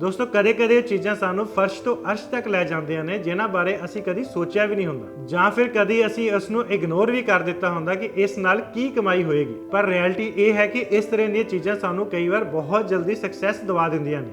ਦੋਸਤੋ ਕਦੇ-ਕਦੇ ਇਹ ਚੀਜ਼ਾਂ ਸਾਨੂੰ ਫਰਸ਼ ਤੋਂ ਅਰਸ਼ ਤੱਕ ਲੈ ਜਾਂਦੀਆਂ ਨੇ, ਜਿਨ੍ਹਾਂ ਬਾਰੇ ਅਸੀਂ ਕਦੀ ਸੋਚਿਆ ਵੀ ਨਹੀਂ ਹੁੰਦਾ। ਜਾਂ ਫਿਰ ਕਦੀ ਅਸੀਂ ਇਸ ਨੂੰ ਇਗਨੋਰ ਵੀ ਕਰ ਦਿੱਤਾ ਹੁੰਦਾ ਕਿ ਇਸ ਨਾਲ ਕੀ ਕਮਾਈ ਹੋਏਗੀ। ਪਰ ਰਿਐਲਿਟੀ ਇਹ ਹੈ ਕਿ ਇਸ ਤਰ੍ਹਾਂ ਦੀਆਂ ਚੀਜ਼ਾਂ ਸਾਨੂੰ ਕਈ ਵਾਰ ਬਹੁਤ ਜਲਦੀ ਸਕਸੈਸ ਦਵਾ ਦਿੰਦੀਆਂ ਨੇ।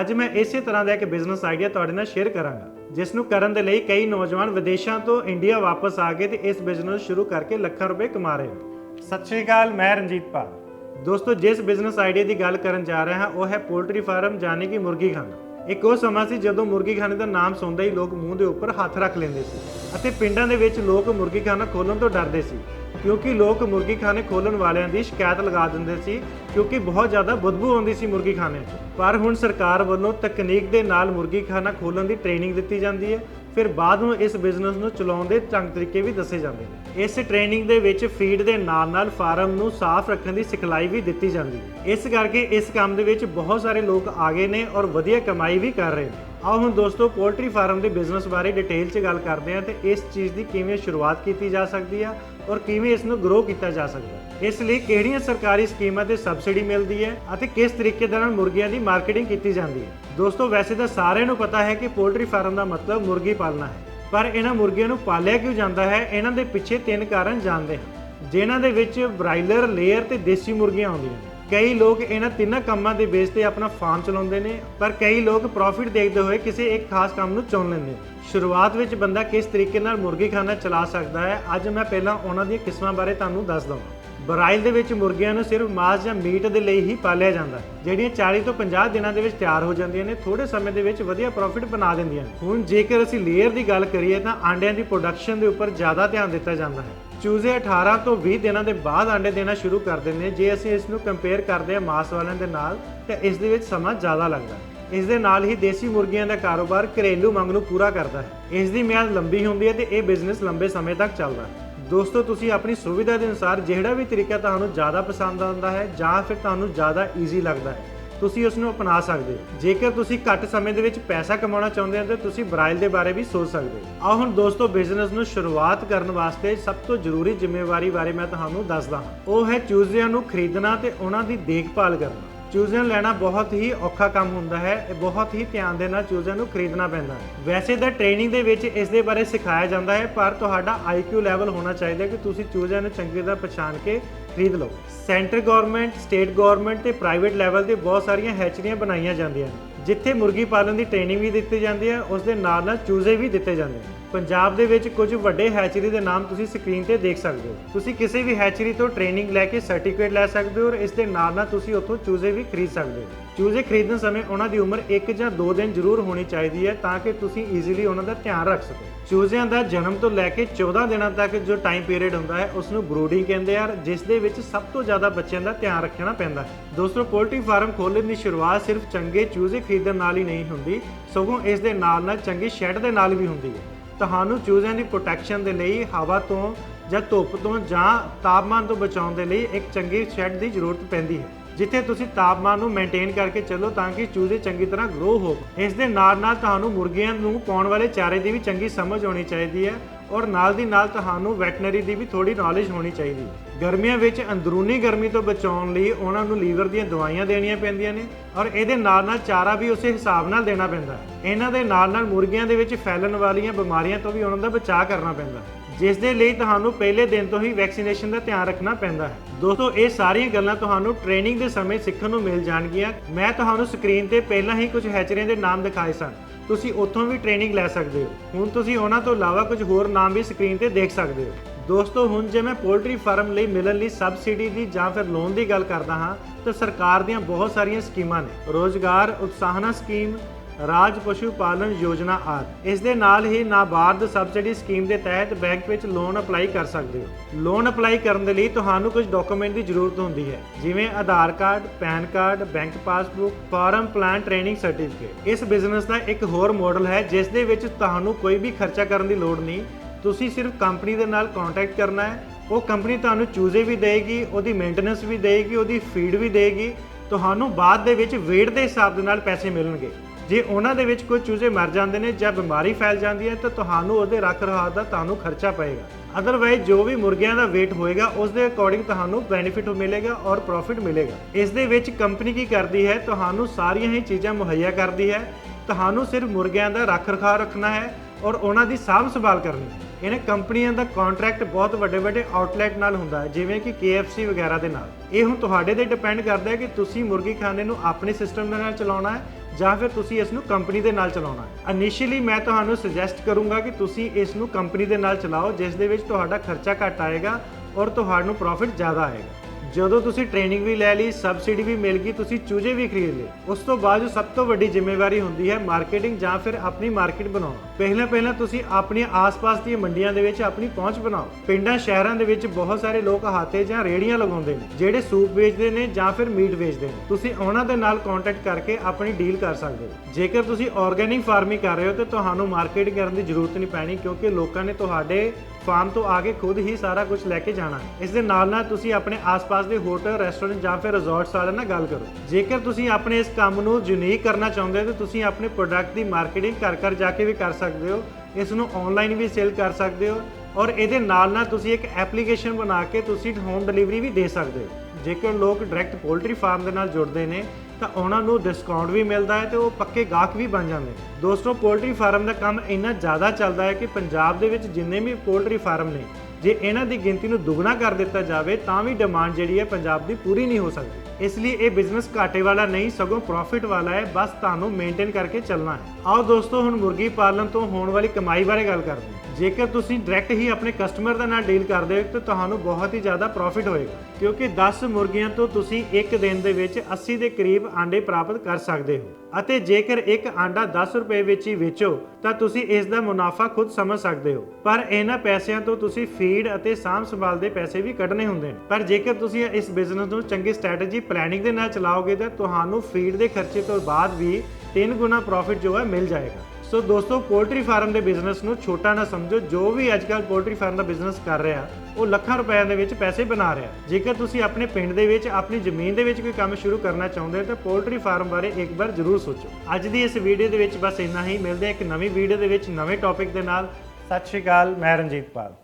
ਅੱਜ ਮੈਂ ਇਸੇ ਤਰ੍ਹਾਂ ਦਾ ਇੱਕ ਬਿਜ਼ਨਸ ਆਈਡੀਆ ਤੁਹਾਡੇ ਨਾਲ ਸ਼ੇਅਰ ਕਰਾਂਗਾ ਜਿਸ ਨੂੰ ਕਰਨ ਦੇ ਲਈ ਕਈ ਨੌਜਵਾਨ ਵਿਦੇਸ਼ਾਂ ਤੋਂ ਇੰਡੀਆ ਵਾਪਸ ਆ ਗਏ ਤੇ ਇਸ ਬਿਜ਼ਨਸ ਸ਼ੁਰੂ ਕਰਕੇ ਲੱਖਾਂ ਰੁਪਏ ਕਮਾ ਰਹੇ ਨੇ। ਸਤਿ ਸ਼੍ਰੀ ਅਕਾਲ, ਮੈਂ ਰਣਜੀਤ ਪਾਲ। ਦੋਸਤੋ, ਜਿਸ ਬਿਜ਼ਨਸ ਆਈਡੀਆ ਦੀ ਗੱਲ ਕਰਨ ਜਾ ਰਹੇ ਹਾਂ ਉਹ ਹੈ ਪੋਲਟਰੀ ਫਾਰਮ ਯਾਨੀ ਕਿ ਮੁਰਗੀ ਖਾਨਾ ਇੱਕ ਉਹ ਸਮਾਂ ਸੀ ਜਦੋਂ ਮੁਰਗੀ ਖਾਨੇ ਦਾ ਨਾਮ ਸੁਣਦੇ ਹੀ ਲੋਕ ਮੂੰਹ ਦੇ ਉੱਪਰ ਹੱਥ ਰੱਖ ਲੈਂਦੇ ਸੀ ਅਤੇ ਪਿੰਡਾਂ ਦੇ ਵਿੱਚ ਲੋਕ ਮੁਰਗੀ ਖਾਨਾ ਖੋਲਣ ਤੋਂ ਡਰਦੇ ਸੀ, ਕਿਉਂਕਿ ਲੋਕ ਮੁਰਗੀ ਖਾਨੇ ਖੋਲਣ ਵਾਲਿਆਂ ਦੀ ਸ਼ਿਕਾਇਤ ਲਗਾ ਦਿੰਦੇ ਸੀ, ਕਿਉਂਕਿ ਬਹੁਤ ਜ਼ਿਆਦਾ ਬਦਬੂ ਆਉਂਦੀ ਸੀ ਮੁਰਗੀ ਖਾਨੇ 'ਚ। ਪਰ ਹੁਣ ਸਰਕਾਰ ਵੱਲੋਂ ਤਕਨੀਕ ਦੇ ਨਾਲ ਮੁਰਗੀ ਖਾਨਾ ਖੋਲਣ ਦੀ ਟ੍ਰੇਨਿੰਗ ਦਿੱਤੀ ਜਾਂਦੀ ਹੈ ਫਿਰ ਬਾਅਦ ਨੂੰ ਇਸ ਬਿਜ਼ਨਸ ਨੂੰ ਚਲਾਉਣ ਦੇ ਢੰਗ ਤਰੀਕੇ ਵੀ ਦੱਸੇ ਜਾਂਦੇ ਨੇ। ਇਸ ਟ੍ਰੇਨਿੰਗ ਦੇ ਵਿੱਚ ਫੀਡ ਦੇ ਨਾਲ-ਨਾਲ ਫਾਰਮ ਨੂੰ ਸਾਫ਼ ਰੱਖਣ ਦੀ ਸਿਖਲਾਈ ਵੀ ਦਿੱਤੀ ਜਾਂਦੀ। ਹੈ ਇਸ ਕਰਕੇ ਇਸ ਕੰਮ ਦੇ ਵਿੱਚ ਬਹੁਤ ਸਾਰੇ ਲੋਕ ਆ ਗਏ ਨੇ ਔਰ ਵਧੀਆ ਕਮਾਈ ਵੀ ਕਰ ਰਹੇ ਨੇ। ਆਓ ਹੁਣ ਦੋਸਤੋ ਪੋਲਟਰੀ ਫਾਰਮ ਦੇ ਬਿਜ਼ਨਸ ਬਾਰੇ ਡਿਟੇਲ 'ਚ ਗੱਲ ਕਰਦੇ ਹਾਂ ਤੇ ਇਸ ਚੀਜ਼ ਦੀ ਕਿਵੇਂ ਸ਼ੁਰੂਆਤ ਕੀਤੀ ਜਾ ਸਕਦੀ ਆ ਔਰ ਕਿਵੇਂ ਇਸ ਨੂੰ ਗਰੋ ਕੀਤਾ ਜਾ ਸਕਦਾ ਹੈ। ਇਸ ਲਈ ਕਿਹੜੀਆਂ ਸਰਕਾਰੀ ਸਕੀਮਾਂ ਤੇ ਸਬਸਿਡੀ ਮਿਲਦੀ ਹੈ ਅਤੇ ਕਿਸ ਤਰੀਕੇ ਦੇ ਨਾਲ ਮੁਰਗੀਆਂ ਦੀ ਮਾਰਕੀਟਿੰਗ ਕੀਤੀ ਜਾਂਦੀ ਹੈ। ਦੋਸਤੋ, ਵੈਸੇ ਤਾਂ ਸਾਰਿਆਂ ਨੂੰ ਪਤਾ ਹੈ ਕਿ ਪੋਲਟਰੀ ਫਾਰਮ ਦਾ ਮਤਲਬ ਮੁਰਗੀ ਪਾਲਣਾ ਹੈ। ਪਰ ਇਹਨਾਂ ਮੁਰਗੀਆਂ ਨੂੰ ਪਾਲਿਆ ਕਿਉਂ ਜਾਂਦਾ ਹੈ? ਇਹਨਾਂ ਦੇ ਪਿੱਛੇ ਤਿੰਨ ਕਾਰਨ ਜਾਣਦੇ ਹਾਂ। ਜਿਨ੍ਹਾਂ ਦੇ ਵਿੱਚ ਬ੍ਰਾਇਲਰ ਲੇਅਰ ਤੇ ਦੇਸੀ ਮੁਰਗੀਆਂ ਆਉਂਦੀਆਂ ਨੇ। ਕਈ ਲੋਕ ਇਹਨਾਂ ਤਿੰਨਾਂ ਕੰਮਾਂ ਦੇ ਬੇਸ ਤੇ ਆਪਣਾ ਫਾਰਮ ਚਲਾਉਂਦੇ ਨੇ, ਪਰ ਕਈ ਲੋਕ ਪ੍ਰੋਫਿਟ ਦੇਖਦੇ ਹੋਏ ਕਿਸੇ ਇੱਕ ਖਾਸ ਕੰਮ ਨੂੰ ਚੁਣ ਲੈਂਦੇ ਸ਼ੁਰੂਆਤ ਵਿੱਚ ਬੰਦਾ ਕਿਸ ਤਰੀਕੇ ਨਾਲ ਮੁਰਗੀ ਖਾਨਾ ਚਲਾ ਸਕਦਾ ਹੈ, ਅੱਜ ਮੈਂ ਪਹਿਲਾਂ ਉਹਨਾਂ ਦੀਆਂ ਕਿਸਮਾਂ ਬਾਰੇ ਤੁਹਾਨੂੰ ਦੱਸ ਦਵਾਂ। ਬਰਾਈਲ ਦੇ ਵਿੱਚ ਮੁਰਗੀਆਂ ਨੂੰ ਸਿਰਫ ਮਾਸ ਜਾਂ ਮੀਟ ਦੇ ਲਈ ਹੀ ਪਾਲਿਆ ਜਾਂਦਾ ਹੈ, ਜਿਹੜੀਆਂ 40 ਤੋਂ 50 ਦਿਨਾਂ ਦੇ ਵਿੱਚ ਤਿਆਰ ਹੋ ਜਾਂਦੀਆਂ ਨੇ ਥੋੜੇ ਸਮੇਂ ਦੇ ਵਿੱਚ ਵਧੀਆ ਪ੍ਰੋਫਿਟ ਬਣਾ ਦਿੰਦੀਆਂ ਨੇ। ਹੁਣ ਜੇਕਰ ਅਸੀਂ ਲੇਅਰ ਦੀ ਗੱਲ ਕਰੀਏ ਤਾਂ ਆਂਡਿਆਂ ਦੀ ਪ੍ਰੋਡਕਸ਼ਨ ਦੇ ਉੱਪਰ ਜ਼ਿਆਦਾ ਧਿਆਨ ਦਿੱਤਾ ਜਾਂਦਾ ਹੈ। ਚੂਜ਼ੇ 18 ਤੋਂ 20 ਦਿਨਾਂ ਦੇ ਬਾਅਦ ਆਂਡੇ ਦੇਣਾ ਸ਼ੁਰੂ ਕਰ ਦਿੰਦੇ ਨੇ ਜੇ ਅਸੀਂ ਇਸ ਨੂੰ ਕੰਪੇਅਰ ਕਰਦੇ ਹਾਂ ਮਾਸ ਵਾਲਿਆਂ ਦੇ ਨਾਲ, ਤਾਂ ਇਸ ਦੇ ਵਿੱਚ ਸਮਾਂ ਜ਼ਿਆਦਾ ਲੱਗਦਾ ਹੈ। ਇਸ ਦੇ ਨਾਲ ਹੀ ਦੇਸੀ ਮੁਰਗੀਆਂ ਦਾ ਕਾਰੋਬਾਰ ਘਰੇਲੂ ਮੰਗ ਨੂੰ ਪੂਰਾ ਕਰਦਾ ਹੈ। ਇਸ ਦੀ ਮਿਆਦ ਲੰਬੀ ਹੁੰਦੀ ਹੈ ਤੇ ਇਹ ਬਿਜ਼ਨਸ ਲੰਬੇ ਸਮੇਂ ਤੱਕ ਚੱਲਦਾ ਹੈ। ਦੋਸਤੋ, ਤੁਸੀਂ ਆਪਣੀ ਸੁਵਿਧਾ ਦੇ ਅਨੁਸਾਰ ਜਿਹੜਾ ਵੀ ਤਰੀਕਾ ਤੁਹਾਨੂੰ ਜ਼ਿਆਦਾ ਪਸੰਦ ਆਉਂਦਾ ਹੈ ਜਾਂ ਫਿਰ ਤੁਹਾਨੂੰ ਜ਼ਿਆਦਾ ਈਜ਼ੀ ਲੱਗਦਾ ਹੈ ਤੁਸੀਂ ਉਸ ਨੂੰ ਅਪਣਾ ਸਕਦੇ ਹੋ। ਜੇਕਰ ਤੁਸੀਂ ਘੱਟ ਸਮੇਂ ਦੇ ਵਿੱਚ ਪੈਸਾ ਕਮਾਉਣਾ ਚਾਹੁੰਦੇ ਹੋ, ਤਾਂ ਤੁਸੀਂ ਬਰਾਈਲ ਦੇ ਬਾਰੇ ਵੀ ਸੋਚ ਸਕਦੇ ਹੋ। ਆਓ ਹੁਣ ਦੋਸਤੋ ਬਿਜ਼ਨਸ ਨੂੰ ਸ਼ੁਰੂਆਤ ਕਰਨ ਵਾਸਤੇ ਸਭ ਤੋਂ ਜ਼ਰੂਰੀ ਜ਼ਿੰਮੇਵਾਰੀ ਬਾਰੇ ਮੈਂ ਤੁਹਾਨੂੰ ਦੱਸਦਾ ਹਾਂ। ਉਹ ਹੈ ਚੂਜ਼ਿਆਂ ਨੂੰ ਖਰੀਦਣਾ ਤੇ ਉਹਨਾਂ ਦੀ ਦੇਖਭਾਲ ਕਰਨਾ। ਚੂਜ਼ਿਆਂ ਲੈਣਾ ਬਹੁਤ ਹੀ ਔਖਾ ਕੰਮ ਹੁੰਦਾ ਹੈ, ਇਹ ਬਹੁਤ ਹੀ ਧਿਆਨ ਦੇ ਨਾਲ ਚੂਜ਼ਿਆਂ ਨੂੰ ਖਰੀਦਣਾ ਪੈਂਦਾ ਹੈ। ਵੈਸੇ ਤਾਂ ਟ੍ਰੇਨਿੰਗ ਦੇ ਵਿੱਚ ਇਸ ਦੇ ਬਾਰੇ ਸਿਖਾਇਆ ਜਾਂਦਾ ਹੈ, ਪਰ ਤੁਹਾਡਾ IQ ਲੈਵਲ ਹੋਣਾ ਚਾਹੀਦਾ ਕਿ ਤੁਸੀਂ ਚੂਜ਼ਿਆਂ ਨੂੰ ਚੰਗੀ ਤਰ੍ਹਾਂ ਪਛਾਣ ਕੇ ਖਰੀਦ ਲਓ। ਸੈਂਟਰ ਗਵਰਨਮੈਂਟ, ਸਟੇਟ ਗਵਰਨਮੈਂਟ ਤੇ ਪ੍ਰਾਈਵੇਟ ਲੈਵਲ ਤੇ ਬਹੁਤ ਸਾਰੀਆਂ ਹੈਚਰੀਆਂ ਬਣਾਈਆਂ ਜਾਂਦੀਆਂ ਨੇ। ਜਿੱਥੇ ਮੁਰਗੀ ਪਾਲਣ ਦੀ ਟ੍ਰੇਨਿੰਗ ਵੀ ਦਿੱਤੀ ਜਾਂਦੀ ਹੈ, ਉਸ ਦੇ ਨਾਲ ਨਾਲ ਚੂਜ਼ੇ ਵੀ ਦਿੱਤੇ ਜਾਂਦੇ ਨੇ। ਪੰਜਾਬ ਦੇ ਵਿੱਚ ਕੁਝ ਵੱਡੇ ਹੈਚਰੀ ਦੇ ਨਾਮ ਤੁਸੀਂ ਸਕਰੀਨ ਤੇ ਦੇਖ ਸਕਦੇ ਹੋ। ਤੁਸੀਂ ਕਿਸੇ ਵੀ ਹੈਚਰੀ ਤੋਂ ਟ੍ਰੇਨਿੰਗ ਲੈ ਕੇ ਸਰਟੀਫਿਕੇਟ ਲੈ ਸਕਦੇ ਹੋ ਔਰ ਇਸ ਦੇ ਨਾਲ ਨਾਲ ਤੁਸੀਂ ਉੱਥੋਂ ਚੂਜ਼ੇ ਵੀ ਖਰੀਦ ਸਕਦੇ ਹੋ। ਚੂਜ਼ੇ ਖਰੀਦਣ ਸਮੇਂ ਉਹਨਾਂ ਦੀ ਉਮਰ 1 ਜਾਂ 2 ਦਿਨ ਜ਼ਰੂਰ ਹੋਣੀ ਚਾਹੀਦੀ ਹੈ ਤਾਂ ਕਿ ਤੁਸੀਂ ਈਜ਼ੀਲੀ ਉਹਨਾਂ ਦਾ ਧਿਆਨ ਰੱਖ ਸਕੋ। ਚੂਜ਼ਿਆਂ ਦਾ ਜਨਮ ਤੋਂ ਲੈ ਕੇ 14 ਦਿਨਾਂ ਤੱਕ ਜੋ ਟਾਈਮ ਪੀਰੀਅਡ ਹੁੰਦਾ ਹੈ ਉਸ ਨੂੰ ਬਰੂਡਿੰਗ ਕਹਿੰਦੇ ਆ, ਜਿਸ ਦੇ ਵਿੱਚ ਸਭ ਤੋਂ ਜ਼ਿਆਦਾ ਬੱਚਿਆਂ ਦਾ ਧਿਆਨ ਰੱਖਣਾ ਪੈਂਦਾ ਹੈ। ਦੋਸਤੋ ਪੋਲਟਰੀ ਫਾਰਮ ਖੋਲ੍ਹਣ ਦੀ ਸ਼ੁਰੂਆਤ ਸਿਰਫ ਚੰਗੇ ਚੂਜ਼ੇ ਖਰੀਦਣ ਨਾਲ ਹੀ ਨਹੀਂ ਹੁੰਦੀ, ਸਗੋਂ ਇਸ ਦੇ ਨਾਲ ਨਾਲ ਚੰਗੇ ਸ਼ੈੱਡ ਦੇ ਨਾਲ ਵੀ ਹੁੰਦੀ ਹੈ। ਤੁਹਾਨੂੰ ਚੂਜ਼ਿਆਂ ਦੀ ਪ੍ਰੋਟੈਕਸ਼ਨ ਦੇ ਲਈ ਹਵਾ ਤੋਂ ਜਾਂ ਧੁੱਪ ਤੋਂ ਜਾਂ ਤਾਪਮਾਨ ਤੋਂ ਬਚਾਉਣ ਦੇ ਲਈ ਇੱਕ ਚੰਗੇ ਸ਼ੈੱਡ ਦੀ ਜ਼ਰੂਰਤ ਪੈਂਦੀ ਹੈ। ਜਿੱਥੇ ਤੁਸੀਂ ਤਾਪਮਾਨ ਨੂੰ ਮੇਨਟੇਨ ਕਰਕੇ ਚੱਲੋ ਤਾਂ ਕਿ ਚੂਜ਼ੇ ਚੰਗੀ ਤਰ੍ਹਾਂ ਗਰੋ ਹੋ ਇਸ ਦੇ ਨਾਲ ਨਾਲ ਤੁਹਾਨੂੰ ਮੁਰਗੀਆਂ ਨੂੰ ਪਾਉਣ ਵਾਲੇ ਚਾਰੇ ਦੀ ਵੀ ਚੰਗੀ ਸਮਝ ਹੋਣੀ ਚਾਹੀਦੀ ਹੈ ਔਰ ਨਾਲ ਦੀ ਨਾਲ ਤੁਹਾਨੂੰ ਵੈਟਨਰੀ ਦੀ ਵੀ ਥੋੜੀ ਨੌਲੇਜ ਹੋਣੀ ਚਾਹੀਦੀ ਹੈ। ਗਰਮੀਆਂ ਵਿੱਚ ਅੰਦਰੂਨੀ ਗਰਮੀ ਤੋਂ ਬਚਾਉਣ ਲਈ ਉਹਨਾਂ ਨੂੰ ਲੀਵਰ ਦੀਆਂ ਦਵਾਈਆਂ ਦੇਣੀਆਂ ਪੈਂਦੀਆਂ ਨੇ ਔਰ ਇਹਦੇ ਨਾਲ ਨਾਲ ਚਾਰਾ ਵੀ ਉਸੇ ਹਿਸਾਬ ਨਾਲ ਦੇਣਾ ਪੈਂਦਾ ਹੈ। ਇਹਨਾਂ ਦੇ ਨਾਲ ਨਾਲ ਮੁਰਗੀਆਂ ਦੇ ਵਿੱਚ ਫੈਲਣ ਵਾਲੀਆਂ ਬਿਮਾਰੀਆਂ ਤੋਂ ਵੀ ਉਹਨਾਂ ਦਾ ਬਚਾਅ ਕਰਨਾ ਪੈਂਦਾ ਹੈ। ਜਿਸ ਦੇ ਲਈ ਤੁਹਾਨੂੰ ਪਹਿਲੇ ਦਿਨ ਤੋਂ ਹੀ ਵੈਕਸੀਨੇਸ਼ਨ ਦਾ ਧਿਆਨ ਰੱਖਣਾ ਪੈਂਦਾ ਹੈ। ਦੋਸਤੋ, ਇਹ ਸਾਰੀਆਂ ਗੱਲਾਂ ਤੁਹਾਨੂੰ ਟ੍ਰੇਨਿੰਗ ਦੇ ਸਮੇਂ ਸਿੱਖਣ ਨੂੰ ਮਿਲ ਜਾਣਗੀਆਂ। ਮੈਂ ਤੁਹਾਨੂੰ ਸਕਰੀਨ ਤੇ ਪਹਿਲਾਂ ਹੀ ਕੁਝ ਹੈਚਰੀਆਂ ਦੇ ਨਾਮ ਦਿਖਾਏ ਸਨ। ਤੁਸੀਂ ਉੱਥੋਂ ਵੀ ਟ੍ਰੇਨਿੰਗ ਲੈ ਸਕਦੇ ਹੋ। ਹੁਣ ਤੁਸੀਂ ਉਹਨਾਂ ਤੋਂ ਇਲਾਵਾ ਕੁਝ ਹੋਰ ਨਾਮ ਵੀ ਸਕਰੀਨ ਤੇ ਦੇਖ ਸਕਦੇ ਹੋ। ਦੋਸਤੋ, ਹੁਣ ਜੇ ਮੈਂ ਪੋਲਟਰੀ ਫਾਰਮ ਲਈ ਮਿਲਣ ਲਈ ਸਬਸਿਡੀ ਦੀ ਜਾਂ ਫਿਰ ਲੋਨ ਦੀ ਗੱਲ ਕਰਦਾ ਹਾਂ, ਤਾਂ ਸਰਕਾਰ ਦੀਆਂ ਬਹੁਤ ਸਾਰੀਆਂ ਸਕੀਮਾਂ ਨੇ। ਰੋਜ਼ਗਾਰ ਉਤਸ਼ਾਹਨਾ ਸਕੀਮ ਰਾਜ ਪਸ਼ੂ ਪਾਲਣ ਯੋਜਨਾ ਆਦਿ। ਇਸ ਦੇ ਨਾਲ ਹੀ ਨਾਬਾਰਦ ਸਬਸਿਡੀ ਸਕੀਮ ਦੇ ਤਹਿਤ ਬੈਂਕ ਵਿੱਚ ਲੋਨ ਅਪਲਾਈ ਕਰ ਸਕਦੇ ਹੋ। ਲੋਨ ਅਪਲਾਈ ਕਰਨ ਦੇ ਲਈ ਤੁਹਾਨੂੰ ਕੁਝ ਡਾਕੂਮੈਂਟ ਦੀ ਜ਼ਰੂਰਤ ਹੁੰਦੀ ਹੈ, ਜਿਵੇਂ Aadhaar card, pan card, bank passbook, farm plan training certificate. ਇਸ ਬਿਜ਼ਨਸ ਦਾ ਇੱਕ ਹੋਰ ਮਾਡਲ ਹੈ, ਜਿਸ ਦੇ ਵਿੱਚ ਤੁਹਾਨੂੰ ਕੋਈ ਵੀ ਖਰਚਾ ਕਰਨ ਦੀ ਲੋੜ ਨਹੀਂ। ਤੁਸੀਂ ਸਿਰਫ ਕੰਪਨੀ ਦੇ ਨਾਲ ਕੰਟੈਕਟ ਕਰਨਾ ਹੈ। ਉਹ ਕੰਪਨੀ ਤੁਹਾਨੂੰ ਚੂਜ਼ੇ ਵੀ ਦੇਗੀ ਉਹਦੀ ਮੇਨਟੇਨੈਂਸ ਵੀ ਦੇਗੀ ਉਹਦੀ ਫੀਡ ਵੀ ਦੇਗੀ ਤੁਹਾਨੂੰ ਬਾਅਦ ਦੇ ਵਿੱਚ ਵੇਟ ਦੇ ਹਿਸਾਬ ਦੇ ਨਾਲ ਪੈਸੇ ਮਿਲਣਗੇ। ਜੇ ਉਹਨਾਂ ਦੇ ਵਿੱਚ ਕੋਈ ਚੂਜ਼ੇ ਮਰ ਜਾਂਦੇ ਨੇ ਜਾਂ ਬਿਮਾਰੀ ਫੈਲ ਜਾਂਦੀ ਹੈ ਤਾਂ ਤੁਹਾਨੂੰ ਉਹਦੇ ਰੱਖ ਰਖਾਅ ਦਾ ਤੁਹਾਨੂੰ ਖਰਚਾ ਪਏਗਾ। ਅਦਰਵਾਈਜ਼ ਜੋ ਵੀ ਮੁਰਗਿਆਂ ਦਾ weight ਹੋਏਗਾ, ਉਸ ਦੇ ਅਕੋਰਡਿੰਗ ਤੁਹਾਨੂੰ ਬੈਨੀਫਿਟ ਮਿਲੇਗਾ ਔਰ ਪ੍ਰੋਫਿਟ ਮਿਲੇਗਾ। ਇਸ ਦੇ ਵਿੱਚ ਕੰਪਨੀ ਕੀ ਕਰਦੀ ਹੈ? ਤੁਹਾਨੂੰ ਸਾਰੀਆਂ ਹੀ ਚੀਜ਼ਾਂ ਮੁਹੱਈਆ ਕਰਦੀ ਹੈ। ਤੁਹਾਨੂੰ ਸਿਰਫ ਮੁਰਗਿਆਂ ਦਾ ਰੱਖ ਰਖਾਅ ਰੱਖਣਾ ਹੈ ਔਰ ਉਹਨਾਂ ਦੀ ਸਾਂਭ ਸੰਭਾਲ ਕਰਨੀ ਹੈ। ਇਹਨਾਂ ਕੰਪਨੀਆਂ ਦਾ ਕੰਟਰੈਕਟ ਬਹੁਤ ਵੱਡੇ ਵੱਡੇ ਆਊਟਲੈਟ ਨਾਲ ਹੁੰਦਾ ਹੈ, ਜਿਵੇਂ ਕਿ KFC ਵਗੈਰਾ ਦੇ ਨਾਲ। ਇਹ ਹੁਣ ਤੁਹਾਡੇ ਤੇ ਡਿਪੈਂਡ ਕਰਦਾ ਹੈ ਕਿ ਤੁਸੀਂ ਮੁਰਗੀ ਖਾਨੇ ਨੂੰ ਆਪਣੇ ਸਿਸਟਮ ਦੇ ਨਾਲ ਚਲਾਉਣਾ ਹੈ ਜਾਂ ਫਿਰ ਤੁਸੀਂ ਇਸ ਨੂੰ ਕੰਪਨੀ ਦੇ ਨਾਲ ਚਲਾਉਣਾ ਹੈ। ਇਨੀਸ਼ੀਅਲੀ ਮੈਂ ਤੁਹਾਨੂੰ ਸੁਜੈਸਟ ਕਰੂੰਗਾ ਕਿ ਤੁਸੀਂ ਇਸ ਨੂੰ ਕੰਪਨੀ ਦੇ ਨਾਲ ਚਲਾਓ, ਜਿਸ ਦੇ ਵਿੱਚ ਤੁਹਾਡਾ ਖਰਚਾ ਘੱਟ ਆਏਗਾ ਔਰ ਤੁਹਾਨੂੰ ਪ੍ਰੋਫਿਟ ਜ਼ਿਆਦਾ ਆਏਗਾ। ਜਦੋਂ ਤੁਸੀਂ ਟ੍ਰੇਨਿੰਗ ਵੀ ਲੈ ਲਈ ਸਬਸਿਡੀ ਵੀ ਮਿਲ ਗਈ, ਤੁਸੀਂ ਚੂਜੇ ਵੀ ਖਰੀਦ ਲਏ। ਉਸ ਤੋਂ ਬਾਅਦ ਜੋ ਸਭ ਤੋਂ ਵੱਡੀ ਜ਼ਿੰਮੇਵਾਰੀ ਹੁੰਦੀ ਹੈ ਮਾਰਕੀਟਿੰਗ ਜਾਂ ਫਿਰ ਆਪਣੀ ਮਾਰਕੀਟ ਬਣਾਉਣਾ। ਪਹਿਲਾਂ ਪਹਿਲਾਂ ਤੁਸੀਂ ਆਪਣੀਆਂ ਆਸ-ਪਾਸ ਦੀਆਂ ਮੰਡੀਆਂ ਦੇ ਵਿੱਚ ਆਪਣੀ ਪਹੁੰਚ ਬਣਾਓ। ਪਿੰਡਾਂ, ਸ਼ਹਿਰਾਂ ਦੇ ਵਿੱਚ ਬਹੁਤ ਸਾਰੇ ਲੋਕ ਹਾਤੇ ਜਾਂ ਰੇੜੀਆਂ ਲਗਾਉਂਦੇ ਨੇ, ਜਿਹੜੇ ਸੂਪ ਵੇਚਦੇ ਨੇ ਜਾਂ ਫਿਰ ਮੀਟ ਵੇਚਦੇ ਨੇ। ਤੁਸੀਂ ਉਹਨਾਂ ਦੇ ਨਾਲ ਕੰਟੈਕਟ ਕਰਕੇ ਆਪਣੀ ਡੀਲ ਕਰ ਸਕਦੇ ਹੋ। ਜੇਕਰ ਤੁਸੀਂ ਆਰਗੈਨਿਕ ਫਾਰਮਿੰਗ ਕਰ ਰਹੇ ਹੋ, ਤੇ ਤੁਹਾਨੂੰ ਮਾਰਕੀਟਿੰਗ ਕਰਨ ਦੀ ਜ਼ਰੂਰਤ ਨਹੀਂ ਪੈਣੀ, ਕਿਉਂਕਿ ਲੋਕਾਂ ਨੇ ਤੁਹਾਡੇ ਫਾਰਮ ਤੋਂ ਆ ਕੇ ਖੁਦ ਹੀ ਸਾਰਾ ਕੁਝ ਲੈ ਕੇ ਜਾਣਾ। ਇਸ ਦੇ ਨਾਲ ਨਾਲ ਤੁਸੀਂ ਆਪਣੇ ਆਸ-ਪਾਸ ਦੇ ਹੋਟਲ ਰੈਸਟੋਰੈਂਟ ਜਾਂ ਫਿਰ ਰਿਜ਼ੋਰਟਸ ਵਾਲਿਆਂ ਨਾਲ ਗੱਲ ਕਰੋ। ਜੇਕਰ ਤੁਸੀਂ ਆਪਣੇ ਇਸ ਕੰਮ ਨੂੰ ਯੂਨੀਕ ਕਰਨਾ ਚਾਹੁੰਦੇ ਹੋ, ਤਾਂ ਤੁਸੀਂ ਆਪਣੇ ਪ੍ਰੋਡਕਟ ਦੀ ਮਾਰਕੀਟਿੰਗ ਘਰ ਘਰ ਜਾ ਕੇ ਵੀ ਕਰ ਸਕਦੇ ਹੋ। ਇਸ ਨੂੰ ਆਨਲਾਈਨ ਵੀ ਸੇਲ ਕਰ ਸਕਦੇ ਹੋ ਔਰ ਇਹਦੇ ਨਾਲ ਨਾਲ ਤੁਸੀਂ ਇੱਕ ਐਪਲੀਕੇਸ਼ਨ ਬਣਾ ਕੇ ਤੁਸੀਂ ਹੋਮ ਡਿਲੀਵਰੀ ਵੀ ਦੇ ਸਕਦੇ ਹੋ। ਜੇਕਰ ਲੋਕ ਡਾਇਰੈਕਟ ਪੋਲਟਰੀ ਫਾਰਮ ਦੇ ਨਾਲ ਜੁੜਦੇ ਨੇ ਤਾਂ ਉਹਨਾਂ ਨੂੰ ਡਿਸਕਾਊਂਟ ਵੀ ਮਿਲਦਾ ਹੈ ਤੇ ਉਹ ਪੱਕੇ ਗਾਹਕ ਵੀ ਬਣ ਜਾਂਦੇ ਨੇ। ਦੋਸਤੋ ਪੋਲਟਰੀ ਫਾਰਮ ਦਾ ਕੰਮ ਇੰਨਾ ਜ਼ਿਆਦਾ ਚੱਲਦਾ ਹੈ ਕਿ ਪੰਜਾਬ ਦੇ ਵਿੱਚ ਜਿੰਨੇ ਵੀ ਪੋਲਟਰੀ ਫਾਰਮ ਨੇ, ਜੇ ਇਹਨਾਂ ਦੀ ਗਿਣਤੀ ਨੂੰ ਦੁੱਗਣਾ ਕਰ ਦਿੱਤਾ ਜਾਵੇ, ਤਾਂ ਵੀ ਡਿਮਾਂਡ ਜਿਹੜੀ ਹੈ ਪੰਜਾਬ ਦੀ ਪੂਰੀ ਨਹੀਂ ਹੋ ਸਕਦੀ। ਇਸ ਲਈ ਇਹ ਬਿਜ਼ਨਸ ਘਾਟੇ ਵਾਲਾ ਨਹੀਂ, ਸਗੋਂ ਪ੍ਰੋਫਿਟ ਵਾਲਾ ਹੈ। ਬਸ ਤੁਹਾਨੂੰ ਮੇਨਟੇਨ ਕਰਕੇ ਚੱਲਣਾ ਹੈ। ਆਓ ਦੋਸਤੋ, ਹੁਣ ਮੁਰਗੀ ਪਾਲਣ ਤੋਂ ਹੋਣ ਵਾਲੀ ਕਮਾਈ ਬਾਰੇ ਗੱਲ ਕਰਦੇ ਹਾਂ। ਜੇਕਰ ਤੁਸੀਂ ਡਾਇਰੈਕਟ ਹੀ ਆਪਣੇ ਕਸਟਮਰ ਦੇ ਨਾਲ ਡੀਲ ਕਰਦੇ ਹੋ, ਤਾਂ ਤੁਹਾਨੂੰ ਬਹੁਤ ਹੀ ਜ਼ਿਆਦਾ ਪ੍ਰੋਫਿਟ ਹੋਏਗਾ। ਕਿਉਂਕਿ 10 ਮੁਰਗੀਆਂ ਤੋਂ ਤੁਸੀਂ ਇੱਕ ਦਿਨ ਦੇ ਵਿੱਚ 80 ਦੇ ਕਰੀਬ ਆਂਡੇ ਪ੍ਰਾਪਤ ਕਰ ਸਕਦੇ ਹੋ। ਅਤੇ ਜੇਕਰ ਇੱਕ ਆਂਡਾ 10 ਰੁਪਏ ਵਿੱਚ ਹੀ ਵੇਚੋ, ਤਾਂ ਤੁਸੀਂ ਇਸ ਦਾ ਮੁਨਾਫਾ ਖੁਦ ਸਮਝ ਸਕਦੇ ਹੋ। ਪਰ ਇਹਨਾਂ ਪੈਸਿਆਂ ਤੋਂ ਤੁਸੀਂ ਫੀਡ ਅਤੇ ਸਾਂਭ ਸੰਭਾਲ ਦੇ ਪੈਸੇ ਵੀ ਕੱਢਣੇ ਹੁੰਦੇ ਨੇ। ਪਰ ਜੇਕਰ ਤੁਸੀਂ ਇਸ ਬਿਜ਼ਨਸ ਨੂੰ ਚੰਗੀ ਸਟ੍ਰੈਟਜੀ ਪਲੈਨਿੰਗ ਦੇ ਨਾਲ ਚਲਾਓਗੇ ਤਾਂ ਤੁਹਾਨੂੰ ਫੀਡ ਦੇ ਖਰਚੇ ਤੋਂ ਬਾਅਦ ਵੀ 3 ਗੁਣਾ ਪ੍ਰੋਫਿਟ ਜੋ ਹੈ ਮਿਲ ਜਾਏਗਾ। ਸੋ ਦੋਸਤੋ ਪੋਲਟਰੀ ਫਾਰਮ ਦੇ ਬਿਜ਼ਨਸ ਨੂੰ ਛੋਟਾ ਨਾ ਸਮਝੋ। ਜੋ ਵੀ ਅੱਜਕੱਲ ਪੋਲਟਰੀ ਫਾਰਮ ਦਾ ਬਿਜ਼ਨਸ ਕਰ ਰਿਹਾ, ਉਹ ਲੱਖਾਂ ਰੁਪਏ ਦੇ ਵਿੱਚ ਪੈਸੇ ਬਣਾ ਰਿਹਾ। ਜੇਕਰ ਤੁਸੀਂ ਆਪਣੇ ਪਿੰਡ ਦੇ ਵਿੱਚ, ਆਪਣੀ ਜ਼ਮੀਨ ਦੇ ਵਿੱਚ ਕੋਈ ਕੰਮ ਸ਼ੁਰੂ ਕਰਨਾ ਚਾਹੁੰਦੇ ਹੋ, ਤਾਂ ਪੋਲਟਰੀ ਫਾਰਮ ਬਾਰੇ ਇੱਕ ਵਾਰ ਜ਼ਰੂਰ ਸੋਚੋ। ਅੱਜ ਦੀ ਇਸ ਵੀਡੀਓ ਦੇ ਵਿੱਚ ਬਸ ਇੰਨਾ ਹੀ। ਮਿਲਦੇ ਹਾਂ ਇੱਕ ਨਵੀਂ ਵੀਡੀਓ ਦੇ ਵਿੱਚ ਨਵੇਂ ਟੌਪਿਕ ਦੇ ਨਾਲ। ਸਤਿ ਸ਼੍ਰੀ ਅਕਾਲ, ਮੈਂ ਰਣਜੀਤ ਪਾਲ।